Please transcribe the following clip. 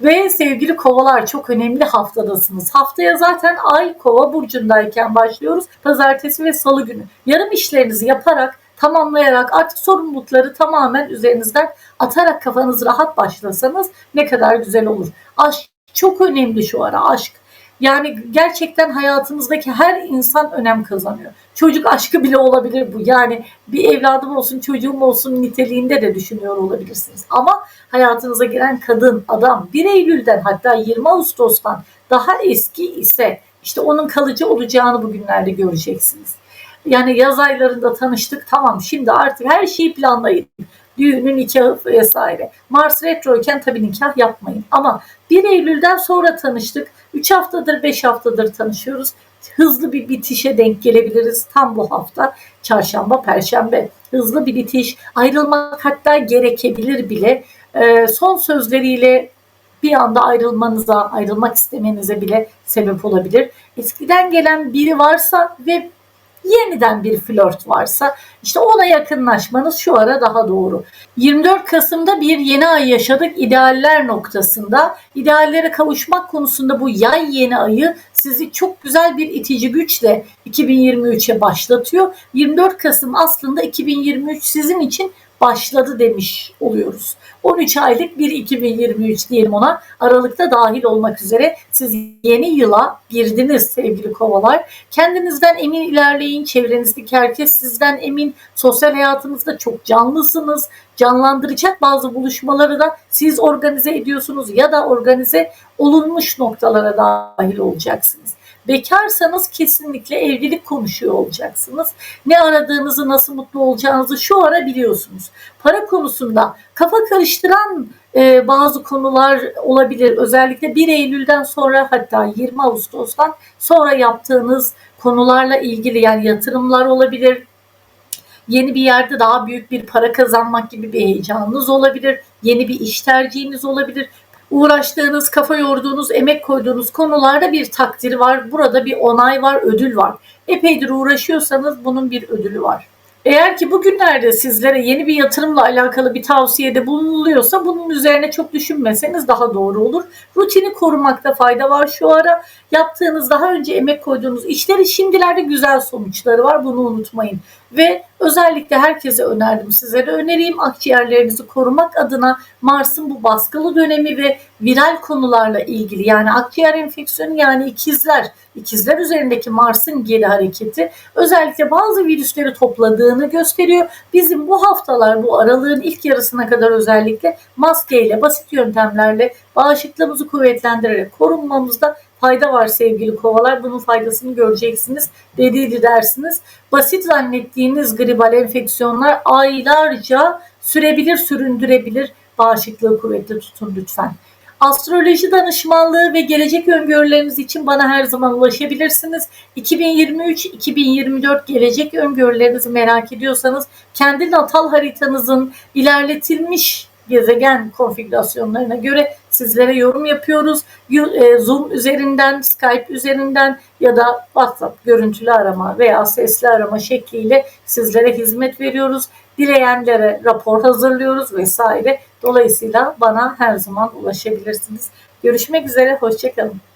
Ve sevgili kovalar çok önemli haftadasınız. Haftaya zaten ay kova burcundayken başlıyoruz. Pazartesi ve salı günü. Yarım işlerinizi yaparak tamamlayarak artık sorumlulukları tamamen üzerinizden atarak kafanız rahat başlasanız ne kadar güzel olur. Aşk çok önemli şu ara aşk. Yani gerçekten hayatınızdaki her insan önem kazanıyor. Çocuk aşkı bile olabilir bu. Yani bir evladım olsun, çocuğum olsun niteliğinde de düşünüyor olabilirsiniz. Ama hayatınıza giren kadın, adam 1 Eylül'den hatta 20 Ağustos'tan daha eski ise işte onun kalıcı olacağını bugünlerde göreceksiniz. Yani yaz aylarında tanıştık tamam şimdi artık her şeyi planlayın. Düğünün nikahı vesaire. Mars retroyken tabii nikah yapmayın. Ama 1 Eylül'den sonra tanıştık. 3 haftadır 5 haftadır tanışıyoruz. Hızlı bir bitişe denk gelebiliriz tam bu hafta. Çarşamba, perşembe. Hızlı bir bitiş. Ayrılmak hatta gerekebilir bile. Ee, son sözleriyle bir anda ayrılmanıza, ayrılmak istemenize bile sebep olabilir. Eskiden gelen biri varsa ve yeniden bir flört varsa işte ona yakınlaşmanız şu ara daha doğru. 24 Kasım'da bir yeni ay yaşadık idealler noktasında. İdeallere kavuşmak konusunda bu yay yeni ayı sizi çok güzel bir itici güçle 2023'e başlatıyor. 24 Kasım aslında 2023 sizin için başladı demiş oluyoruz. 13 aylık bir 2023 diyelim ona. Aralıkta dahil olmak üzere siz yeni yıla girdiniz sevgili kovalar. Kendinizden emin ilerleyin. Çevrenizdeki herkes sizden emin. Sosyal hayatınızda çok canlısınız. Canlandıracak bazı buluşmaları da siz organize ediyorsunuz ya da organize olunmuş noktalara dahil olacaksınız. Bekarsanız kesinlikle evlilik konuşuyor olacaksınız. Ne aradığınızı, nasıl mutlu olacağınızı şu ara biliyorsunuz. Para konusunda kafa karıştıran e, bazı konular olabilir. Özellikle 1 Eylül'den sonra hatta 20 Ağustos'tan sonra yaptığınız konularla ilgili yani yatırımlar olabilir. Yeni bir yerde daha büyük bir para kazanmak gibi bir heyecanınız olabilir. Yeni bir iş tercihiniz olabilir uğraştığınız, kafa yorduğunuz, emek koyduğunuz konularda bir takdir var. Burada bir onay var, ödül var. Epeydir uğraşıyorsanız bunun bir ödülü var. Eğer ki bugünlerde sizlere yeni bir yatırımla alakalı bir tavsiyede bulunuluyorsa bunun üzerine çok düşünmeseniz daha doğru olur. Rutini korumakta fayda var şu ara. Yaptığınız daha önce emek koyduğunuz işleri şimdilerde güzel sonuçları var bunu unutmayın. Ve özellikle herkese önerdim size de önereyim akciğerlerinizi korumak adına Mars'ın bu baskılı dönemi ve viral konularla ilgili yani akciğer enfeksiyonu yani ikizler, ikizler üzerindeki Mars'ın geri hareketi özellikle bazı virüsleri topladığını gösteriyor. Bizim bu haftalar bu aralığın ilk yarısına kadar özellikle maskeyle basit yöntemlerle bağışıklığımızı kuvvetlendirerek korunmamızda fayda var sevgili kovalar. Bunun faydasını göreceksiniz. Dediydi dersiniz. Basit zannettiğiniz gribal enfeksiyonlar aylarca sürebilir, süründürebilir. Bağışıklığı kuvvetli tutun lütfen. Astroloji danışmanlığı ve gelecek öngörüleriniz için bana her zaman ulaşabilirsiniz. 2023-2024 gelecek öngörülerinizi merak ediyorsanız kendi natal haritanızın ilerletilmiş gezegen konfigürasyonlarına göre sizlere yorum yapıyoruz. E, Zoom üzerinden, Skype üzerinden ya da WhatsApp görüntülü arama veya sesli arama şekliyle sizlere hizmet veriyoruz. Dileyenlere rapor hazırlıyoruz vesaire. Dolayısıyla bana her zaman ulaşabilirsiniz. Görüşmek üzere, hoşçakalın.